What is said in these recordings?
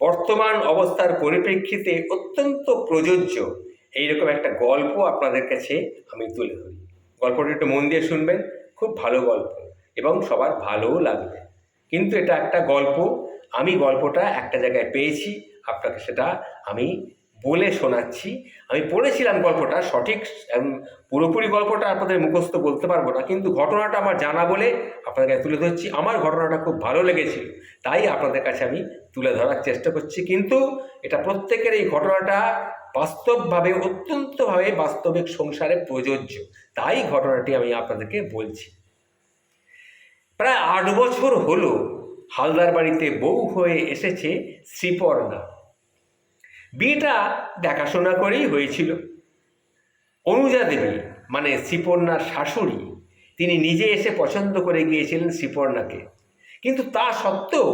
বর্তমান অবস্থার পরিপ্রেক্ষিতে অত্যন্ত প্রযোজ্য এইরকম একটা গল্প আপনাদের কাছে আমি তুলে ধরি। গল্পটা একটু মন দিয়ে শুনবেন, খুব ভালো গল্প এবং সবার ভালোও লাগবে। কিন্তু এটা একটা গল্প, আমি গল্পটা একটা জায়গায় পেয়েছি, আপনাকে সেটা আমি বলে শোনাচ্ছি। আমি পড়েছিলাম গল্পটা, সঠিক পুরোপুরি গল্পটা আপনাদের মুখস্থ বলতে পারব না, কিন্তু ঘটনাটা আমার জানা বলে আপনাদের কাছে তুলে ধরছি। আমার ঘটনাটা খুব ভালো লেগেছিল, তাই আপনাদের কাছে আমি তুলে ধরার চেষ্টা করছি, কিন্তু এটা প্রত্যেকের এই ঘটনাটা বাস্তবভাবে, অত্যন্তভাবে বাস্তবিক সংসারে প্রযোজ্য। তাই ঘটনাটি আমি আপনাদেরকে বলছি। প্রায় আট বছর হলো হালদার বাড়িতে বউ হয়ে এসেছে শ্রীপর্ণা। বিয়েটা দেখাশোনা করেই হয়েছিল। অনুজা দেবী মানে শ্রীপর্ণার শাশুড়ি, তিনি নিজে এসে পছন্দ করে গিয়েছিলেন শ্রীপর্ণাকে। কিন্তু তা সত্ত্বেও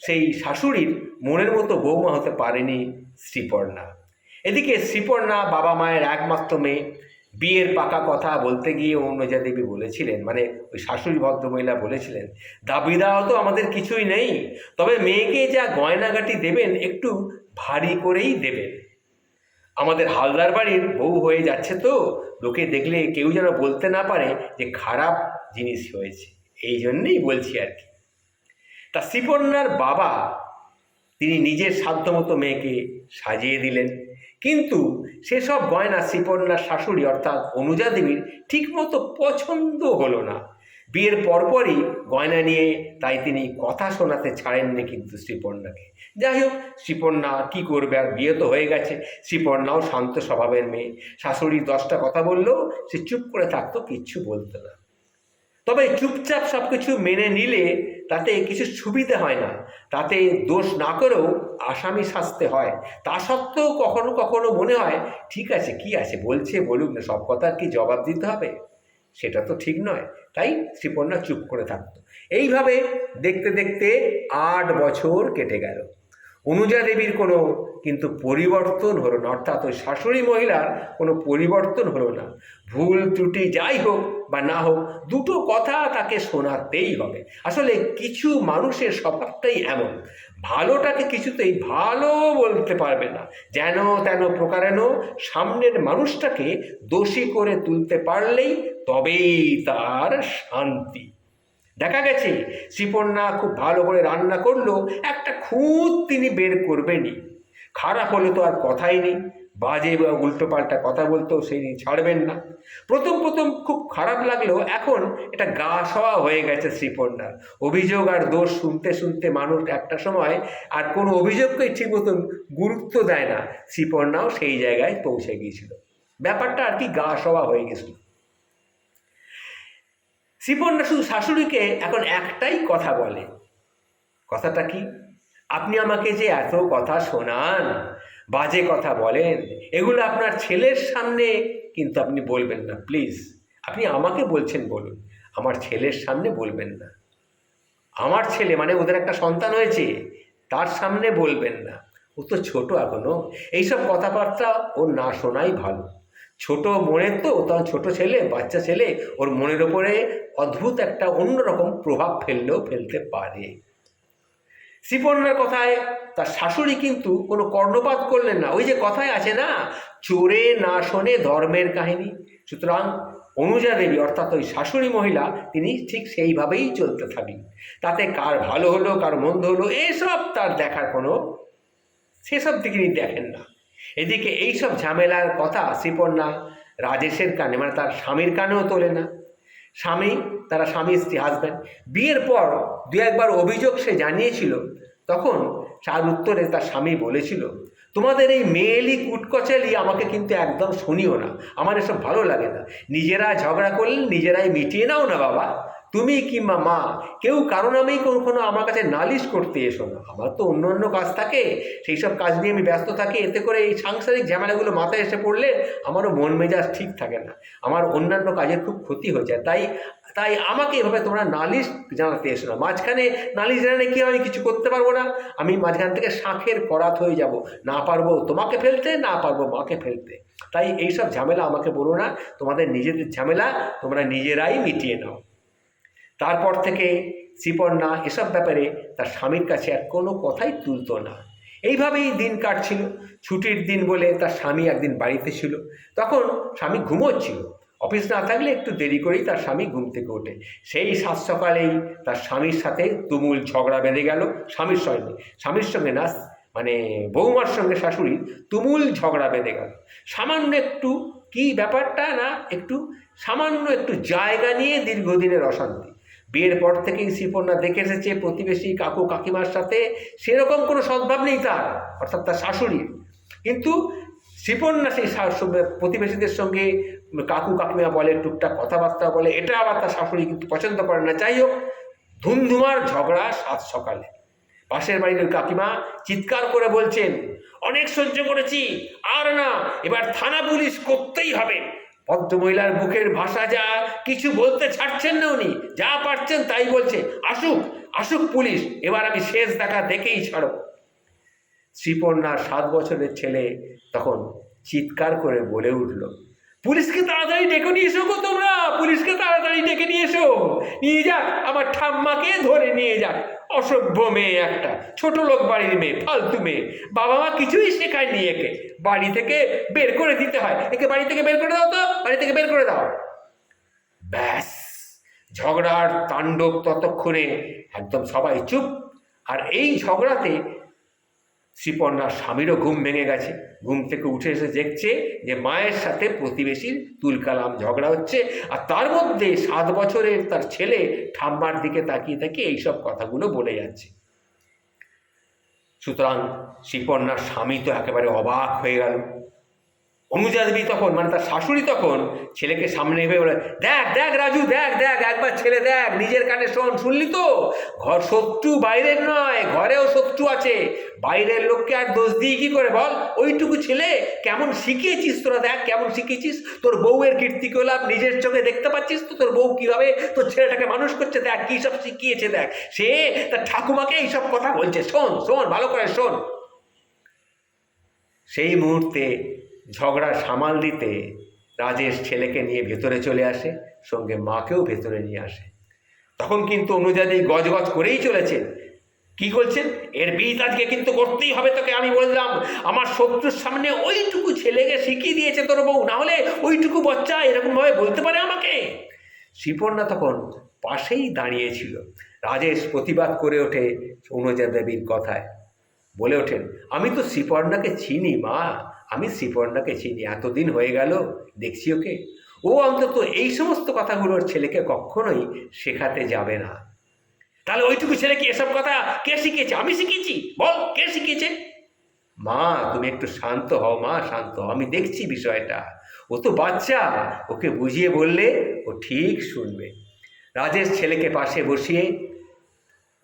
সেই শাশুড়ির মনের মতো বৌমা হতে পারেনি শ্রীপর্ণা। এদিকে শ্রীপর্ণা বাবা মায়ের একমাত্র মেয়ে। বিয়ের পাকা কথা বলতে গিয়ে অনুজা দেবী বলেছিলেন মানে ওই শাশুড়ি ভদ্রমহিলা বলেছিলেন দাবি দেওয়া তো আমাদের কিছুই নেই, তবে মেয়েকে যা গয়নাগাটি দেবেন একটু ভারী করেই দেবেন। আমাদের হালদার বাড়ির বউ হয়ে যাচ্ছে তো, লোকে দেখলে কেউ যেন বলতে না পারে যে খারাপ জিনিস হয়েছে। এই জন্যেই বলছি আর কি। তা শ্রীপর্ণার বাবা তিনি নিজের সাধ্যমতো মেয়েকে সাজিয়ে দিলেন। কিন্তু সেসব গয়না শ্রীপর্ণার শাশুড়ি অর্থাৎ অনুজা দেবীর ঠিকমতো পছন্দ হলো না। বিয়ের পরপরই গয়না নিয়ে তাই তিনি কথা শোনাতে ছাড়েননি কিন্তু শ্রীপর্ণাকে যাই হোক শ্রীপর্ণা কী করবে আর বিয়ে তো হয়ে গেছে। শ্রীপর্ণাও শান্ত স্বভাবের মেয়ে। শাশুড়ি দশটা কথা বললেও সে চুপ করে থাকতো, কিচ্ছু বলতো না। তবে চুপচাপ সব কিছু মেনে নিলে তাতে কিছু সুবিধা হয় না। তাতে দোষ না করেও আসামি শাস্তে হয়। তা সত্ত্বেও কখনো কখনো মনে হয়, ঠিক আছে, কি আছে? বলছে, বলুক না, সব কথার কি জবাব দিতে হবে? সেটা তো ঠিক নয়। তাই শ্রীপর্ণা চুপ করে থাকতো। এইভাবে দেখতে দেখতে আট বছর কেটে গেল। অনুজা দেবীর কোনো কিন্তু পরিবর্তন হলো না। অর্থাৎ ওই শাশুড়ি মহিলার কোনো পরিবর্তন হলো না। ভুল ত্রুটি যাই হোক বা না হোক, দুটো কথা তাকে শোনাতেই হবে। আসলে কিছু মানুষের স্বভাবটাই এমন। ভালোটাকে কিছুতেই ভালো বলতে পারবে না। যেন তেন প্রকারেণ সামনের মানুষটাকে দোষী করে তুলতে পারলেই তবেই তার শান্তি। দেখা গেছে শ্রীপর্ণা খুব ভালো করে রান্না করল, একটা খুঁত তিনি বের করবেনই। খারাপ হলে তো আর কথাই নেই। বাজে বা উল্টোপাল্টা কথা বলতেও সেই ছাড়বেন না। প্রথম প্রথম খুব খারাপ লাগলেও এখন এটা গা সওয়া হয়ে গেছে শ্রীপর্ণার অভিযোগ আর দোষ শুনতে শুনতে মানুষ একটা সময় আর কোনো অভিযোগকেই ঠিক মতন গুরুত্ব দেয় না। শ্রীপর্ণাও সেই জায়গায় পৌঁছে গিয়েছিল। ব্যাপারটা আর কি গা সওয়া হয়ে গেছিল। শ্রীপর্ণা শুধু শাশুড়িকে এখন একটাই কথা বলে। কথাটা কি? আপনি আমাকে যে এত কথা শোনান বাজে কথা বলেন। এগুলো আপনার ছেলের সামনে কিন্তু আপনি বলবেন না প্লিজ আপনি আমাকে বলছেন বলুন, আমার ছেলের সামনে বলবেন না। আমার ছেলে মানে ওদের একটা সন্তান হয়েছে, তার সামনে বলবেন না। ও তো ছোটো এখনও, এইসব কথাবার্তা ও না শোনাই ভালো। ছোট মনের তো তখন ছোট ছেলে, বাচ্চা ছেলে, ওর মনের ওপরে অদ্ভুত একটা অন্যরকম প্রভাব ফেললেও ফেলতে পারে। শ্রীপর্ণার কথায়, তার শাশুড়ি কিন্তু কোনো কর্ণপাত করলেন না। ওই যে কথায় আছে না, চোরে না শোনে ধর্মের কাহিনী। সুতরাং অনুজা দেবী অর্থাৎ ওই শাশুড়ি মহিলা, তিনি ঠিক সেইভাবেই চলতে থাকলেন তাতে কার ভালো হলো, কার মন্দ হলো, এসব তার দেখার কোনো, সেসব দিকে তিনি দেখেন না। এদিকে এইসব ঝামেলার কথা শ্রীপর্ণা রাজেশের কানে মানে তার স্বামীর কানেও তোলে না। স্বামী তারা স্বামী, স্ত্রী হাজব্যান্ড বিয়ের পর দু একবার অভিযোগ সে জানিয়েছিল। তখন তার উত্তরে তার স্বামী বলেছিল, তোমাদের এই মেয়েলি কুটকচালি আমাকে কিন্তু একদম শুনিও না। আমার এসব ভালো লাগে না। নিজেরা ঝগড়া করলে নিজেরাই মিটিয়ে নাও না বাবা। তুমি কিংবা মা, কেউ কারণ আমি কখনো আমার কাছে নালিশ করতে এসো না। আমার তো অন্য অন্য কাজ থাকে। সেই সব কাজ নিয়ে আমি ব্যস্ত থাকি। এতে করে এই সাংসারিক ঝামেলাগুলো মাথায় এসে পড়লে আমারও মন মেজাজ ঠিক থাকে না। আমার অন্যান্য কাজের খুব ক্ষতি হয়ে যায়। তাই তাই আমাকে এভাবে তোমরা নালিশ জানাতে এসো না। মাঝখানে নালিশ জানালে কি আমি কিছু করতে পারব না। আমি মাঝখান থেকে শাঁখের করাত হয়ে যাব। না পারব তোমাকে ফেলতে, না পারব মাকে ফেলতে। তাই এইসব ঝামেলা আমাকে বলো না। তোমাদের নিজেদের ঝামেলা, তোমরা নিজেরাই মিটিয়ে নাও। তারপর থেকে শ্রীপর্ণা এসব ব্যাপারে তার স্বামীর কাছে আর কোনো কথাই তুলতো না। এইভাবেই দিন কাটছিল। ছুটির দিন বলে তার স্বামী একদিন বাড়িতে ছিল। তখন স্বামী ঘুমোচ্ছিল। অফিস না থাকলে একটু দেরি করেই তার স্বামী ঘুম থেকে ওঠে। সেই সাত সকালেই তার স্বামীর সাথে তুমুল ঝগড়া বেঁধে গেল স্বামীর সঙ্গে। স্বামীর সঙ্গে না মানে বৌমার সঙ্গে শাশুড়ির তুমুল ঝগড়া বেঁধে গেল। সামান্য একটু কি ব্যাপারটা না, একটু সামান্য একটু জায়গা নিয়ে দীর্ঘদিনের অশান্তি। বিয়ের পর থেকেই শ্রীপর্ণা দেখে এসেছে প্রতিবেশী কাকু কাকিমার সাথে সেরকম কোনো সদ্ভাব নেই তার, অর্থাৎ তার শাশুড়ির। কিন্তু শ্রীপর্ণা সেই প্রতিবেশীদের সঙ্গে কাকু কাকিমা বলে, টুকটাক কথাবার্তা বলে, এটা আবার তার শাশুড়ি কিন্তু পছন্দ করে না। যাই হোক, ধুমধুমার ঝগড়া সাত সকালে। পাশের বাড়ির কাকিমা চিৎকার করে বলছেন, অনেক সহ্য করেছি, আর না, এবার থানা পুলিশ করতেই হবে। ভদ্রমহিলার মুখের ভাষা যা কিছু বলতে ছাড়ছেন না উনি, যা পারছেন তাই বলছে। আসুক আসুক পুলিশ, এবার আমি শেষ দেখা দেখেই ছাড়ব। শ্রীপর্ণার সাত বছরের ছেলে তখন চিৎকার করে বলে উঠল পুলিশকে তাড়াতাড়ি ডেকে নিয়ে এসো গো তোমরা। পুলিশকে তাড়াতাড়ি ডেকে নিয়ে এসো। নিয়ে যাক, আমার ঠাম্মাকে ধরে নিয়ে যাক। অসভ্য মেয়ে একটা, ছোট লোক বাড়ির মেয়ে, ফালতু মেয়ে। বাবা মা কিছুই শেখায় শেখায়নি একে। বাড়ি থেকে বের করে দিতে হয়। একে বাড়ি থেকে বের করে দাও তো, বাড়ি থেকে বের করে দাও। ব্যাস ঝগড়ার তাণ্ডব ততক্ষণে একদম সবাই চুপ। আর এই ঝগড়াতে শ্রীপর্ণার স্বামীরও ঘুম ভেঙে গেছে। ঘুম থেকে উঠে এসে দেখছে যে মায়ের সাথে প্রতিবেশীর তুলকালাম ঝগড়া হচ্ছে আর তার মধ্যে সাত বছরের তার ছেলে ঠাম্মার দিকে তাকিয়ে তাকিয়ে এইসব কথাগুলো বলে যাচ্ছে। সুতরাং শ্রীপর্ণার স্বামী তো একেবারে অবাক হয়ে গেল। অনুজা দেবী তখন মানে তার শাশুড়ি তখন ছেলেকে সামনে এভাবে বলে, দেখ দেখ রাজু, দেখ দেখ, একবার ছেলে দেখ, নিজের কানে শোন, শুনলি তো? ঘর শত্রু বাইরের নয়, ঘরেও শত্রু আছে। বাইরের লোককে আর দোষ দিই কি করে বল? ওইটুকু ছেলে, কেমন শিখিয়েছিস তোরা দেখ, কেমন শিখিয়েছিস? তোর বউয়ের কীর্তি কীর্তিকলাপ নিজের চোখে দেখতে পাচ্ছিস তো? তোর বউ কীভাবে তোর ছেলেটাকে মানুষ করছে? দেখ, কী সব শিখিয়েছে, দেখ। সে তার ঠাকুমাকে এইসব কথা বলছে। শোন শোন, ভালো করে শোন। সেই মুহূর্তে ঝগড়া সামাল দিতে রাজেশ ছেলেকে নিয়ে ভেতরে চলে আসে, সঙ্গে মাকেও ভেতরে নিয়ে আসে। তখন কিন্তু অনুযায়ী গজগজ করেই চলেছে। কি বলছেন এর বিহিত আজকে কিন্তু করতেই হবে তোকে, আমি বললাম, আমার শত্রুর সামনে ওইটুকু ছেলেকে শিখিয়ে দিয়েছে তোর বউ, না হলে ওইটুকু বাচ্চা এরকমভাবে বলতে পারে আমাকে। শ্রীপর্ণা তখন পাশেই দাঁড়িয়েছিল। রাজেশ প্রতিবাদ করে ওঠে অনুজা দেবীর কথায়। বলে ওঠেন, আমি তো শ্রীপর্ণাকে চিনি, মা। আমি শ্রীপর্ণাকে চিনি, এতদিন হয়ে গেল, দেখছি ওকে। ও অন্তত এই সমস্ত কথাগুলোর ছেলেকে কখনোই শেখাতে যাবে না। তাহলে ওইটুকু ছেলে কি এসব কথা কে শিখিয়েছে? আমি শিখিয়েছি। বল, কে শিখিয়েছে? মা, তুমি একটু শান্ত হও মা, শান্ত হও। আমি দেখছি বিষয়টা। ও তো বাচ্চা। ওকে বুঝিয়ে বললে ও ঠিক শুনবে। রাজেশ ছেলেকে পাশে বসিয়ে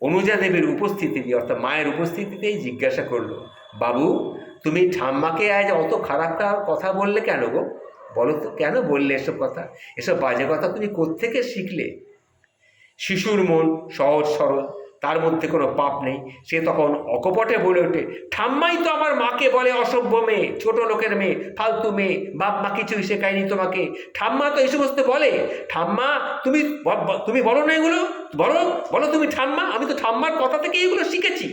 অনুজা দেবীর উপস্থিতি অর্থাৎ মায়ের উপস্থিতিতেই জিজ্ঞাসা করল, বাবু তুমি ঠাম্মাকে আজ অত খারাপ খারাপ কথা বললে কেন গো? বলো তো, কেন বললে এসব কথা? এসব বাজে কথা তুমি কোত্থেকে শিখলে? শিশুর মন সহজ সরল, তার মধ্যে কোনো পাপ নেই। সে তখন অকপটে বলে ওঠে, ঠাম্মাই তো আমার মাকে বলে অসভ্য মেয়ে, ছোট লোকের মেয়ে, ফালতু মেয়ে, বাপ মা কিছুই শেখায়নি তোমাকে। ঠাম্মা তো এই সমস্ত বলে। ঠাম্মা, তুমি তুমি বলো না এগুলো? বলো বলো তুমি ঠাম্মা? আমি তো ঠাম্মার কথা থেকে এগুলো শিখেছি।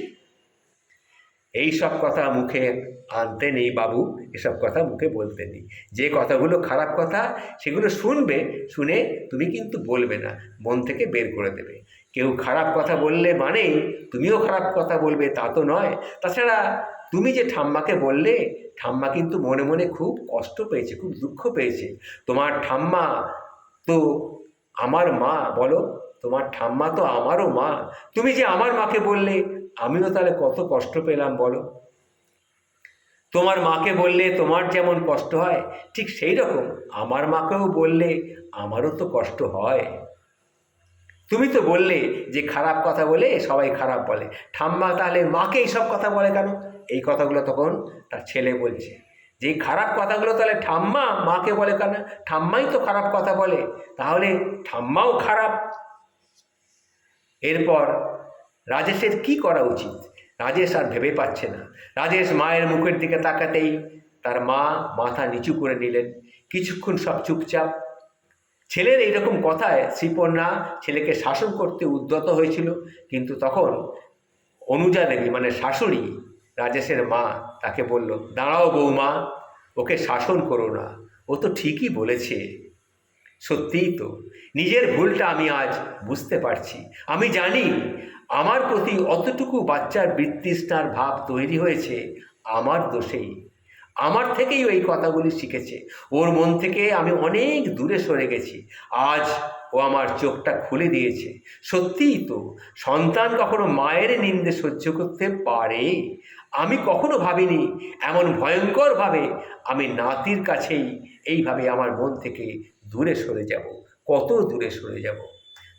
এই সব কথা মুখে আনতে নেই বাবু, এসব কথা মুখে বলতে নেই। যে কথাগুলো খারাপ কথা, সেগুলো শুনবে, শুনে তুমি কিন্তু বলবে না, মন থেকে বের করে দেবে। কেউ খারাপ কথা বললে মানেই তুমিও খারাপ কথা বলবে, তা তো নয়। তাছাড়া তুমি যে ঠাম্মাকে বললে, ঠাম্মা কিন্তু মনে মনে খুব কষ্ট পেয়েছে, খুব দুঃখ পেয়েছে। তোমার ঠাম্মা তো আমার মা, বলো? তোমার ঠাম্মা তো আমারও মা। তুমি যে আমার মাকে বললে আমিও তাহলে কত কষ্ট পেলাম বলো? তোমার মাকে বললে তোমার যেমন কষ্ট হয়, ঠিক সেই রকম আমার মাকেও বললে আমারও তো কষ্ট হয়। তুমি তো বললে যে খারাপ কথা বলে সবাই খারাপ বলে। ঠাম্মা তাহলে মাকে এইসব কথা বলে কেন? এই কথাগুলো তখন তার ছেলে বলছে। যে খারাপ কথাগুলো তাহলে ঠাম্মা মাকে বলে কেন? ঠাম্মাই তো খারাপ কথা বলে, তাহলে ঠাম্মাও খারাপ। এরপর রাজেশের কি করা উচিত? রাজেশ আর ভেবে পাচ্ছে না। রাজেশ মায়ের মুখের দিকে তাকাতেই তার মা মাথা নিচু করে নিলেন। কিছুক্ষণ সব চুপচাপ। ছেলের এইরকম কথায় শ্রীপর্ণা ছেলেকে শাসন করতে উদ্যত হয়েছিল, কিন্তু তখন অনুজা দেবী মানে শাশুড়ি রাজেশের মা তাকে বলল, দাঁড়াও বৌমা, ওকে শাসন করো না। ও তো ঠিকই বলেছে। সত্যিই তো, নিজের ভুলটা আমি আজ বুঝতে পারছি। আমি জানি আমার প্রতি অতটুকু বাচ্চার বৃত্তিষ্ঠার ভাব তৈরি হয়েছে, আমার দোষেই। আমার থেকেই ও এই কথাগুলি শিখেছে। ওর মন থেকে আমি অনেক দূরে সরে গেছি। আজ ও আমার চোখটা খুলে দিয়েছে। সত্যিই তো, সন্তান কখনো মায়ের নিন্দে সহ্য করতে পারে? আমি কখনো ভাবিনি, এমন ভয়ঙ্করভাবে আমি নাতির কাছেই এইভাবে আমার মন থেকে দূরে সরে যাব। কত দূরে সরে যাব?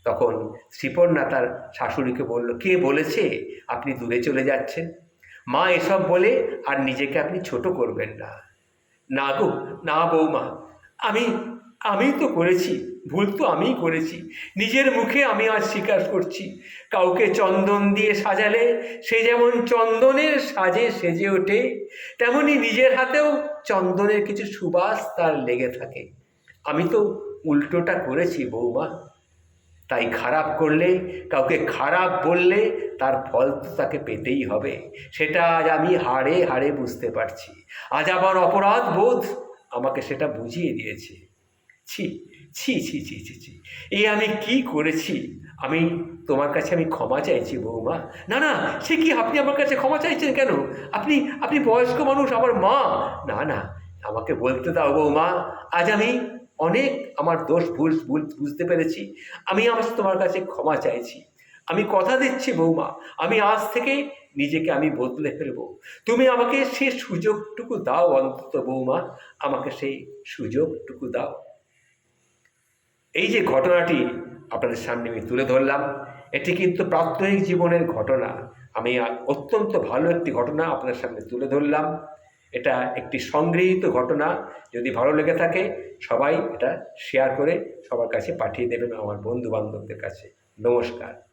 তখন শ্রীপর্ণা তার শাশুড়িকে বলল, কে বলেছে আপনি দূরে চলে যাচ্ছেন? মা এসব বলে আর নিজেকে আপনি ছোট করবেন না। না গো, না বৌমা, আমি আমি তো করেছি, ভুল তো আমিই করেছি। নিজের মুখে আমি আজ স্বীকার করছি। কাউকে চন্দন দিয়ে সাজালে সে যেমন চন্দনের সাজে সেজে ওঠে, তেমনি নিজের হাতেও চন্দনের কিছু সুবাস তার লেগে থাকে। আমি তো উল্টোটা করেছি বৌমা। তাই খারাপ করলে, কাউকে খারাপ বললে তার ফল তো তাকে পেতেই হবে। সেটা আজ আমি হাড়ে হাড়ে বুঝতে পারছি। আজ আমার অপরাধ বোধ আমাকে সেটা বুঝিয়ে দিয়েছে। ছি ছি ছি ছি ছি ছি। এই আমি কি করেছি? আমি তোমার কাছে আমি ক্ষমা চাইছি বৌমা। না না, সে কি আপনি আমার কাছে ক্ষমা চাইছেন কেন? আপনি আপনি বয়স্ক মানুষ, আমার মা। না না, আমাকে বলতে দাও বৌমা, আজ আমি অনেক আমার দোষ, ভুল ভুল বুঝতে পেরেছি। আমি আজ তোমার কাছে ক্ষমা চাইছি। আমি কথা দিচ্ছি বৌমা, আমি আজ থেকে নিজেকে আমি বদলে ফেলব। তুমি আমাকে সেই সুযোগটুকু দাও অন্তত বৌমা, আমাকে সেই সুযোগটুকু দাও। এই যে ঘটনাটি আপনাদের সামনে আমি তুলে ধরলাম, এটি কিন্তু প্রাত্যহিক জীবনের ঘটনা। আমি অত্যন্ত ভালো একটি ঘটনা আপনাদের সামনে তুলে ধরলাম। এটা একটি সংগৃহীত ঘটনা। যদি ভালো লেগে থাকে, সবাই এটা শেয়ার করে সবার কাছে পাঠিয়ে দেবেন আমার বন্ধু বান্ধবদের কাছে। নমস্কার।